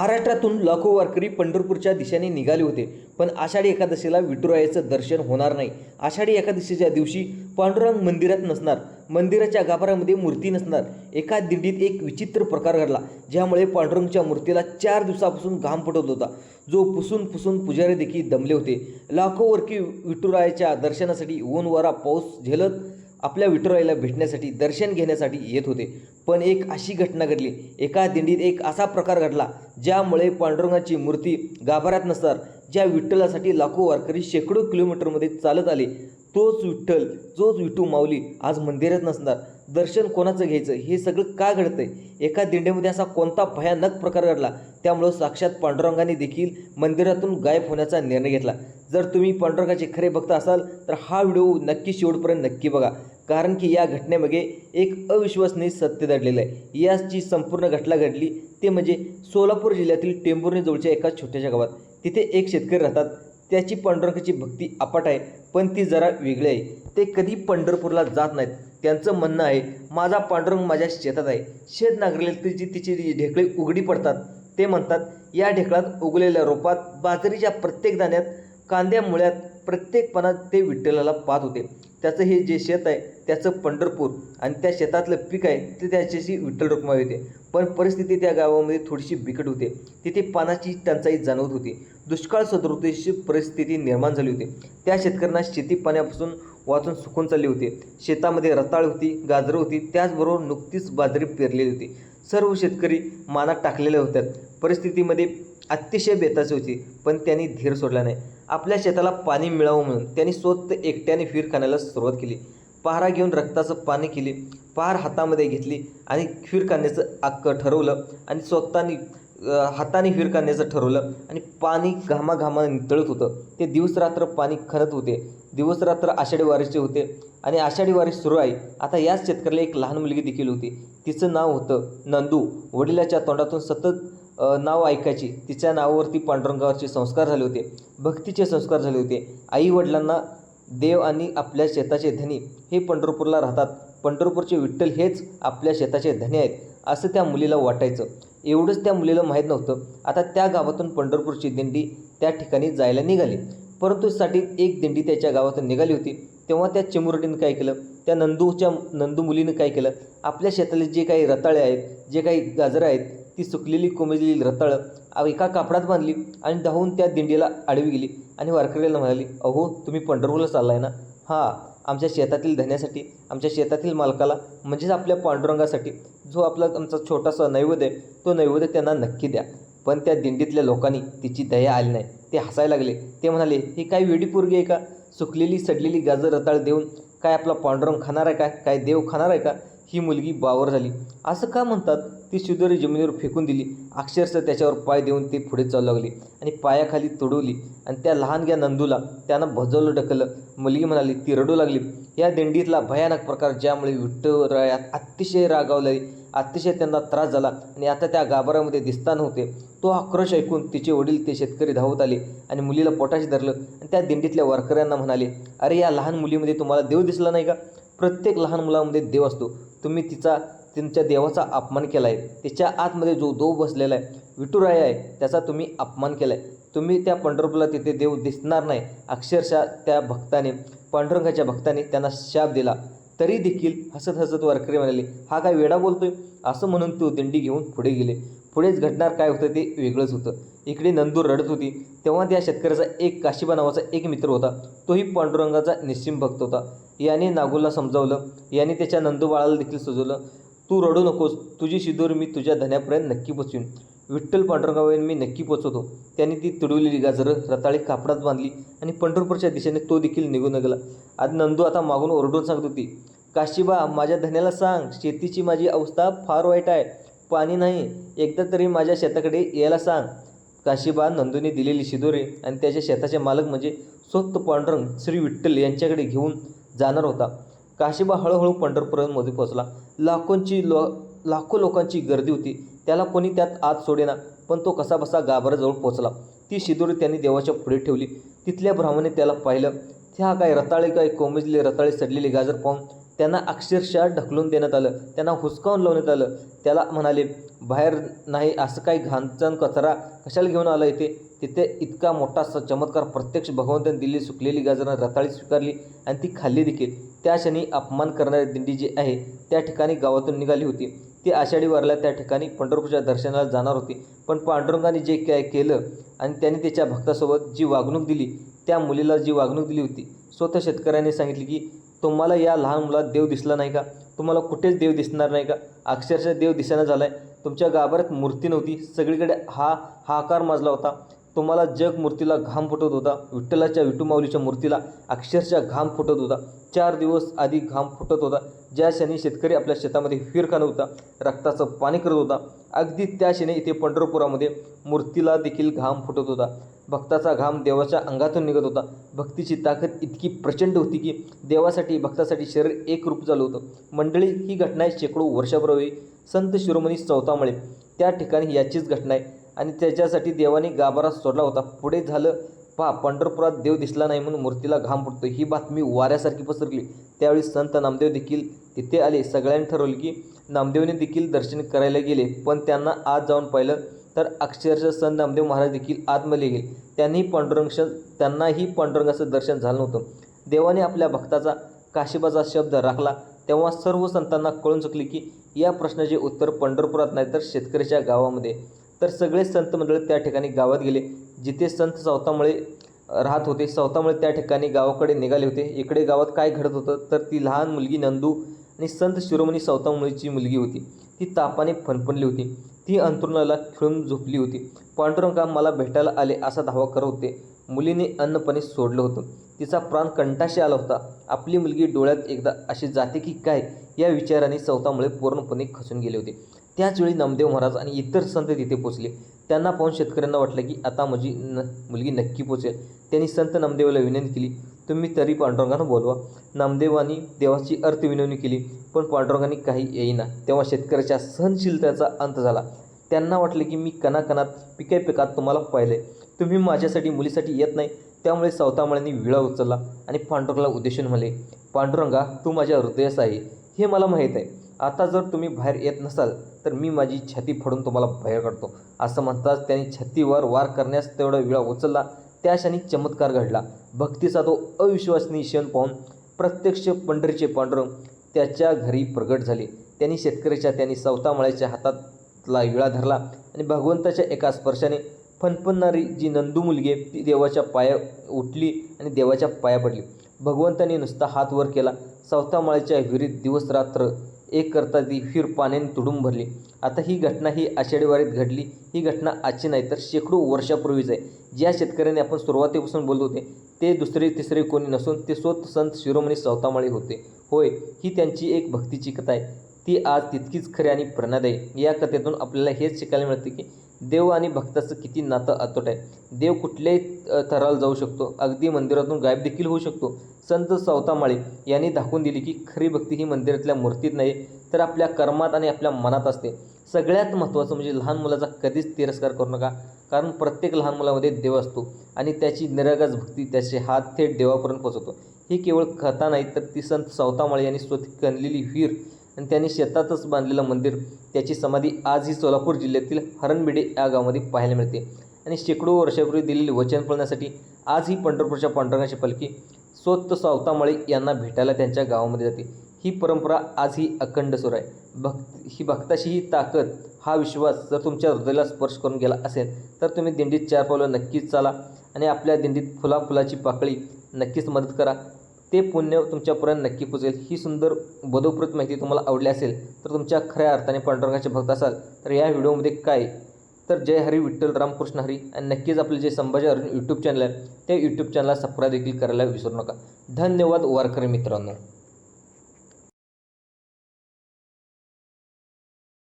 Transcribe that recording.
महाराष्ट्रातून लाखो वारकरी पंढरपूरच्या दिशेने निघाले होते पण आषाढी एकादशीला विठुरायाचं दर्शन होणार नाही. आषाढी एकादशीच्या दिवशी पांडुरंग मंदिरात नसणार मंदिराच्या गाभाऱ्यामध्ये मूर्ती नसणार. एका दिंडीत एक विचित्र प्रकार घडला ज्यामुळे पांडुरंगच्या मूर्तीला चार दिवसापासून घाम पडत होता. जो पुसून पुसून पुजारी देखील दमले होते. लाखो वरकी विठुरायाच्या दर्शनासाठी ऊन वारा पाऊस झेलत आपल्या विठुराईला भेटण्यासाठी दर्शन घेण्यासाठी येत होते. पण एक अशी घटना घडली. एका दिंडीत एक असा प्रकार घडला ज्यामुळे पांडुरंगाची मूर्ती गाभाऱ्यात नसणार ज्या विठ्ठलासाठी लाखो वारकरी शेकडो किलोमीटरमध्ये चालत आले तोच विठ्ठल तोच विठू माऊली आज मंदिरात नसणार. दर्शन कोणाचं घ्यायचं? हे सगळं का घडतंय? एका दिंडेमध्ये असा कोणता भयानक प्रकार घडला? त्यामुळं साक्षात पांडुरंगाने देखील मंदिरातून गायब होण्याचा निर्णय घेतला. जर तुम्ही पांडुरंगाचे खरे भक्त असाल तर हा व्हिडिओ नक्की शेवटपर्यंत नक्की बघा. कारण की या घटनेमागे एक अविश्वसनीय सत्य दडलेलं आहे. याची संपूर्ण घटना घडली ते म्हणजे सोलापूर जिल्ह्यातील टेंभुर्णी जवळच्या एका छोट्याशा गावात. तिथे एक शेतकरी राहतात. त्याची पांडुरंगाची भक्ती अपाट आहे पण ती जरा वेगळी आहे. ते कधी पंढरपूरला जात नाहीत. त्यांचं म्हणणं आहे माझा पांडुरंग माझ्या शेतात आहे. शेत नागरले तिची तिची ढेकळे उघडी पडतात ते म्हणतात या ढेकळात उगलेल्या रोपात बाजरीच्या प्रत्येक दाण्यात कांद्या मुळ्यात प्रत्येकपणात ते विठ्ठलाला पाहत होते. त्याचं हे जे शेत आहे त्याचं पंढरपूर आणि त्या शेतातलं पीक आहे ते त्याच्याशी विठ्ठल रुक्माई होते. पण परिस्थिती त्या गावामध्ये थोडीशी बिकट होते. तिथे पाण्याची टंचाई जाणवत होती. दुष्काळ सदृतीची परिस्थिती निर्माण झाली होती. त्या शेतकऱ्यांना शेती पाण्यापासून वाचून सुकून चालली होती. शेतामध्ये रताळ होती गाजरं होती त्याचबरोबर नुकतीच बाजरी पेरलेली होती. सर्व शेतकरी मानात टाकलेल्या होत्या. परिस्थितीमध्ये अतिशय बेताची होती पण त्यांनी धीर सोडला नाही. आपल्या शेताला पाणी मिळावं म्हणून त्यांनी स्वतः एकट्याने फिर खाण्याला सुरुवात केली. पहारा घेऊन रक्ताचं पाणी केली. पहार हातामध्ये घेतली आणि विहीर काढण्याचं अक्क ठरवलं आणि स्वतःनी हाताने विहीर काढण्याचं ठरवलं आणि पाणी घामाघामाने नितळत होतं. ते दिवसरात्र पाणी खणत होते. दिवसरात्र आषाढी वारीचे होते आणि आषाढी वारी सुरू आहे. आता याच शेतकऱ्याला एक लहान मुलगी देखील होती. तिचं नाव होतं नंदू. वडिलाच्या तोंडातून सतत नाव ऐकायची. तिच्या नावावरती पांडुरंगावरचे संस्कार झाले होते. भक्तीचे संस्कार झाले होते. आई वडिलांना देव आणि आपल्या शेताचे धनी हे पंढरपूरला राहतात. पंढरपूरचे विठ्ठल हेच आपल्या शेताचे धनी आहेत असं त्या मुलीला वाटायचं. एवढंच त्या मुलीला माहीत नव्हतं. आता त्या गावातून पंढरपूरची दिंडी त्या ठिकाणी जायला निघाली. परंतु साठी एक दिंडी त्याच्या गावातून निघाली होती. तेव्हा त्या चिमुरडीनं काय केलं? त्या नंदूच्या नंदू मुलीनं काय केलं? आपल्या शेतातले जे काही रताळे आहेत जे काही गाजरं आहेत ती सुकलेली कोमेजलेली रताळं एका कापडात बांधली आणि धावून त्या दिंडीला आडवी गेली आणि वारकऱ्याला म्हणाली अहो तुम्ही पंढरपूरला चाललाय ना? हां आमच्या शेतातील धन्यासाठी आमच्या शेतातील मालकाला म्हणजेच आपल्या पांडुरंगासाठी. जो आपला आमचा छोटासा नैवेद्य आहे तो नैवेद्य त्यांना नक्की द्या. पण त्या दिंडीतल्या लोकांनी तिची दया आली नाही. ते हसायला लागले. ते म्हणाले ही काय वेडी पोरगी आहे का? सुकलेली सडलेली गाजर रताळ देऊन काय आपला पांडुरंग खाणार आहे काय काय देव खाणार आहे का? ही मुलगी बावर झाली. असं का म्हणतात? ती शिदोरी जमिनीवर फेकून दिली. अक्षरशः त्याच्यावर पाय देऊन ते पुढे चालू लागले आणि पायाखाली तुडवली आणि त्या लहानग्या नंदूला त्यानं भजवलं ढकललं. मुलगी म्हणाली ती रडू लागली. या दिंडीतला भयानक प्रकार ज्यामुळे विठ्ठलरायात अतिशय रागावले अतिशय त्यांना त्रास झाला आणि आता त्या गाभाऱ्यामध्ये दिसता नव्हते. तो आक्रोश ऐकून तिचे वडील ते शेतकरी धावत आले आणि मुलीला पोटाशी धरलं आणि त्या दिंडीतल्या वारकऱ्यांना म्हणाले अरे या लहान मुलीमध्ये तुम्हाला देव दिसला नाही का? प्रत्येक लहान मुलामध्ये देव असतो. तुम्ही तिचा त्यांच्या देवाचा अपमान केला आहे तिच्या आतमध्ये जो देव बसलेला आहे विठुराया आहे त्याचा तुम्ही अपमान केला आहे तुम्ही त्या पंढरपूरला तिथे देव दिसणार नाही. अक्षरशः त्या भक्ताने पांडुरंगाच्या भक्ताने त्यांना शाप दिला. तरी देखील हसत हसत वारकरी म्हणाले हा काय वेडा बोलतोय? असं म्हणून तो दिंडी घेऊन पुढे गेले. पुढेच घडणार काय होतं ते वेगळंच होतं. इकडे नंदूर रडत होती. तेव्हा त्या शेतकऱ्याचा एक काशिबा नावाचा एक मित्र होता. तोही पांडुरंगाचा निश्चिम भक्त होता. याने नागूला समजावलं. याने त्याच्या नंदू बाळाला देखील सुजवलं तू रडू नकोस. तुझी शिदूर मी तुझ्या धन्यापर्यंत नक्की पोचवीन. विठ्ठल पांडुरंगावरून मी नक्की पोचवतो. त्याने ती तुडवलेली गाजरं रताळी कापडात बांधली आणि पंढरपूरच्या दिशेने तो देखील निघून गेला आज नंदू आता मागून ओरडून सांगत होती काशिबा माझ्या धन्याला सांग. शेतीची माझी अवस्था फार वाईट आहे. पाणी नाही. एकदा तरी माझ्या शेताकडे यायला सांग. काशीबा नंदूने दिलेली शिदोरे आणि त्याच्या शेताचे मालक म्हणजे स्वस्त पांडुरंग श्री विठ्ठल यांच्याकडे घेऊन जाणार होता. काशीबा हळूहळू पंढरपूरमध्ये पोहोचला. लाखोंची लो लाखो लोकांची गर्दी होती. त्याला कोणी त्यात आत सोडेना पण तो कसा बसा गाभाऱ्याजवळ पोहोचला. ती शिदोरी त्यांनी देवाच्या पुढे ठेवली. तिथल्या ब्राह्मणे त्याला पाहिलं. त्या काय रताळे काय कोमेजले रताळे सडलेले गाजर पाहून त्यांना अक्षरशः ढकलून देण्यात आलं. त्यांना हुसकावून लावण्यात आलं. त्याला म्हणाले बाहेर नाही असं काही घाणचण कचरा कशाला घेऊन आलं इथे? तिथे इतका मोठा स चमत्कार प्रत्यक्ष भगवंताने दिली सुकलेली गाजरं रताळी स्वीकारली आणि ती खाल्ली देखील. त्या क्षणी अपमान करणारी दिंडी जी आहे त्या ठिकाणी गावातून निघाली होती. ती आषाढी वारला त्या ठिकाणी पंढरपूरच्या दर्शनाला जाणार होती. पण पांडुरंगाने जे काय केलं आणि त्याने त्याच्या भक्तासोबत जी वागणूक दिली त्या मुलीला जी वागणूक दिली होती स्वतः शेतकऱ्याने सांगितले की तुम्हाला या लहान मुलात देव दिसला नाही का? तुम्हाला कुठेच देव दिसणार नाही का? अक्षरशः देव दिसेना झाला आहे तुमच्या गाभाऱ्यात मूर्ती नव्हती. सगळीकडे हा हाकार माजला होता. तुम्हाला जग मूर्तीला घाम फुटत होता. विठ्ठलाच्या विटुमाऊलीच्या मूर्तीला अक्षरशः घाम फुटत होता. चार दिवस आधी घाम फुटत होता. ज्या क्षणी शेतकरी आपल्या शेतामध्ये फिरखाण होता रक्ताचं पाणी करत होता अगदी त्या क्षणी इथे पंढरपुरामध्ये मूर्तीला देखील घाम फुटत होता. भक्ताचा घाम देवाच्या अंगातून निघत होता. भक्तीची ताकद इतकी प्रचंड होती की देवासाठी भक्तासाठी शरीर एक रूप झालं होतं. मंडळी ही घटना आहे शेकडो वर्षापूर्वी संत शिरोमणी चौथामुळे. त्या ठिकाणी याचीच घटना आहे. आणि त्याच्यासाठी देवाने गाभारा सोडला होता. पुढे झालं पहा पंढरपुरात देव दिसला नाही म्हणून मूर्तीला घाम फुटतो. ही बातमी वाऱ्यासारखी पसरली. त्यावेळी संत नामदेव देखील तिथे आले. सगळ्यांनी ठरवले की नामदेवने देखील दर्शन करायला गेले. पण त्यांना आज जाऊन पाहिलं तर अक्षरशः संत नामदेव महाराज देखील आतमध्ये गेले त्यांनी पांडुरंग त्यांनाही पांडुरंगाचं दर्शन झालं नव्हतं. देवाने आपल्या भक्ताचा काशिबाचा शब्द राखला. तेव्हा सर्व संतांना कळून चुकले की या प्रश्नाचे उत्तर पंढरपुरात नाही तर शेतकऱ्याच्या गावामध्ये. तर सगळे संत मंडळ त्या ठिकाणी गावात गेले. जिथे संत सावतामुळे राहत होते सावतामुळे त्या ठिकाणी गावाकडे निघाले होते. इकडे गावात काय घडत होतं? तर ती लहान मुलगी नंदू आणि संत शिरोमणी सावतामुळेची मुलगी होती. ती तापाने फणफणली होती. ती अंतरुणाला खिळून झोपली होती. पांडुरंगा मला भेटायला आले असा धावा करत होते. मुलीने अन्नपणे सोडलं होतं. तिचा प्राण कंटाशी आला होता. आपली मुलगी डोळ्यात एकदा अशी जाते की काय या विचाराने चौथामुळे पूर्णपणे खचून गेले होते. त्याचवेळी नामदेव महाराज आणि इतर संत तिथे पोचले. त्यांना पाहून शेतकऱ्यांना वाटलं की आता माझी न मुलगी नक्की पोचेल. त्यांनी संत नामदेवाला विनंती केली. तुम्ही तरी पांडुरंगानं बोलवा. नामदेवानी देवाची अर्थ विनवणी केली पण पांडुरंगाने काही येईना. तेव्हा शेतकऱ्याच्या सहनशीलतेचा अंत झाला. त्यांना वाटले की मी कणाकणात पिकाय पिकात तुम्हाला पाहिले. तुम्ही माझ्यासाठी मुलीसाठी येत नाही. त्यामुळे सावतामाळ्यांनी विळा उचलला आणि पांडुरंगाला उद्देशून म्हणले पांडुरंगा तू माझ्या हृदयास आहे. हे मला माहीत आहे. आता जर तुम्ही बाहेर येत नसाल तर मी माझी छाती फोडून तुम्हाला बाहेर काढतो असं म्हणताच त्यांनी छातीवर वार करण्यास तेवढा विळा उचलला. त्या क्षणी चमत्कार घडला. भक्तीचा तो अविश्वसनीय क्षण पाहून प्रत्यक्ष पंढरीचे पांडुरंग त्याच्या घरी प्रगट झाले. त्यांनी शेतकऱ्याच्या त्यांनी सावतामाळ्याच्या हातातला विळा धरला आणि भगवंताच्या एका स्पर्शाने फणफणणारी जी नंदू मुलगी आहे ती देवाच्या पाया उठली आणि देवाच्या पाया पडली. भगवंताने नुसता हात वर केला. सावतामाळ्याच्या विहिरीत दिवस रात्र एक करता ती फिर पाण्याने तुडून भरली. आता ही घटना ही आषाढीवारीत घडली. ही घटना आजची नाही तर शेकडो वर्षापूर्वीच आहे. ज्या शेतकऱ्याने आपण सुरुवातीपासून बोलत होते ते दुसरे तिसरे कोणी नसून ते स्वत संत शिरोमणी सावतामाळी होते. होय ही त्यांची एक भक्तीची कथा आहे. ती आज तितकीच खरी आणि प्रेरणादायी या कथेतून आपल्याला हेच शिकायला मिळते की देव आणि भक्ताचं किती नातं अतोट आहे. देव कुठल्याही थराला जाऊ शकतो. अगदी मंदिरातून गायब देखील होऊ शकतो. संत सावतामाळे यांनी दाखवून दिली की खरी भक्ती ही मंदिरातल्या मूर्तीत नाही तर आपल्या कर्मात आणि आपल्या मनात असते. सगळ्यात महत्त्वाचं म्हणजे लहान मुलाचा कधीच तिरस्कार करू नका. कारण प्रत्येक लहान मुलामध्ये देव असतो आणि त्याची निरागस भक्ती त्याचे हात थेट देवापर्यंत पोचवतो. ही केवळ कथा नाही तर ती संत सावतामाळे यांनी स्वतः कणलेली वीर आणि त्यांनी शेतातच बांधलेलं मंदिर त्याची समाधी आजही सोलापूर जिल्ह्यातील हरणबिडे या गावामध्ये पाहायला मिळते. आणि शेकडो वर्षापूर्वी दिलेली वचन पळण्यासाठी आजही पंढरपूरच्या पांडुरंगाची पालखी स्वत सावतामाळे यांना भेटायला त्यांच्या गावामध्ये जाते. ही परंपरा आजही अखंड सुरू आहे. भक्त ही भक्ताची ही ताकद हा विश्वास जर तुमच्या हृदयाला स्पर्श करून गेला असेल तर तुम्ही दिंडीत चार पावलं नक्कीच चाला आणि आपल्या दिंडीत फुला फुलाची पाकळी नक्कीच मदत करा. ते पुण्य तुमच्यापर्यंत नक्की पोचेल. ही सुंदर बदोप्रत माहिती तुम्हाला आवडली असेल तर तुमच्या खऱ्या अर्थाने पांडुरंगाचे भक्त असाल तर या व्हिडिओमध्ये काय? तर जय हरी विठ्ठल रामकृष्ण हरी आणि नक्कीच आपले जे संभाजी अर्जुन यूट्यूब चॅनल आहे त्या यूट्यूब चॅनलला सबस्क्राईब देखील करायला विसरू नका. धन्यवाद वारकरी मित्रांनो.